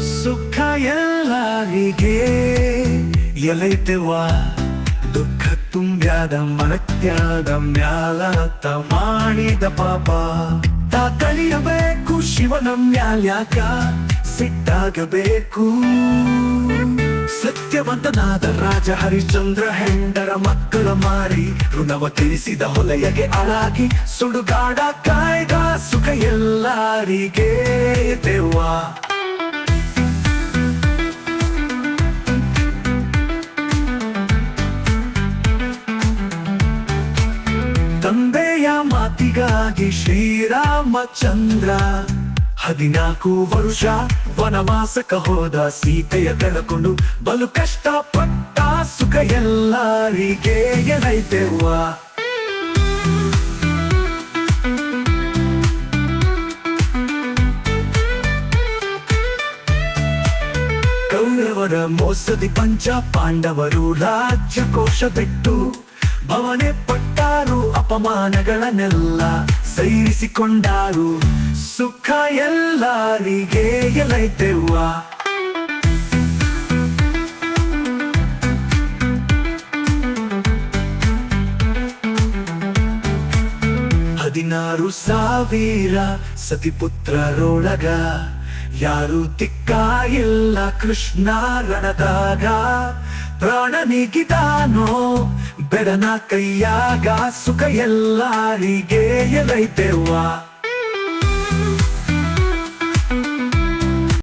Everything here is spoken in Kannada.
ಸುಖ ಎಲ್ಲರಿಗೆ ಎಲೈತೆವ? ದುಃಖ ತುಂಬ್ಯಾದ ಮನತ್ಯಾದ ತ ಮಾಡಿದ ಪಾಪ. ತಾ ಕಲಿಯಬೇಕು ಶಿವನ ಮ್ಯಾಲ್ಯಾಕ ಸಿಟ್ಟಾಗಬೇಕು? ಸತ್ಯವಂತನಾದ ರಾಜ ಹರಿಶ್ಚಂದ್ರ ಹೆಂಡರ ಮಕ್ಕಳ ಮಾರಿ ಋಣವ ತಿಳಿಸಿದ ಹೊಲೆಯಗೆ ಅಳಾಗಿ ಸುಡುಗಾಡ ಕಾಯ್ದ ಸುಖ ಎಲ್ಲರಿಗೆ ದೆವ್ವ ತಂದೆಯ ಮಾತಿಗಾಗಿ ಶ್ರೀರಾಮಚಂದ್ರ ಹದಿನಾಲ್ಕು ವರುಷ ವನವಾಸಕ ಹೋದ ಸೀತೆಯ ಕಳಕೊಂಡು ಬಲು ಕಷ್ಟ ಪಟ್ಟ ಸುಖ ಎಲ್ಲರಿಗೆ ಎನೈತೆವ್ವ ಕೌರವರ ಮೋಸದಿ ಪಂಚ ಪಾಂಡವರು ರಾಜ್ಯ ಕೋಶ ಬಿಟ್ಟು ಭವನೆ ಪಟ್ಟಾರು ಅಪಮಾನಗಳನ್ನೆಲ್ಲ ಸೈರಿಸಿಕೊಂಡಾರು. ಸುಖ ಎಲ್ಲರಿಗೆ ಎಲೈತೆವ್ವ. ಹದಿನಾರು ಸಾವಿರ ಸತಿಪುತ್ರರೊಳಗ ಯಾರು ತಿಕ್ಕ ಇಲ್ಲ ಕೃಷ್ಣ ರಣದಾಗ. ಪ್ರಾಣ ನೀಗಿದಾನೋ ಬೆಡನ ಕೈಯಾಗ ಸುಖ ಎಲ್ಲರಿಗೆ ಎಲೈತೆವ್ವ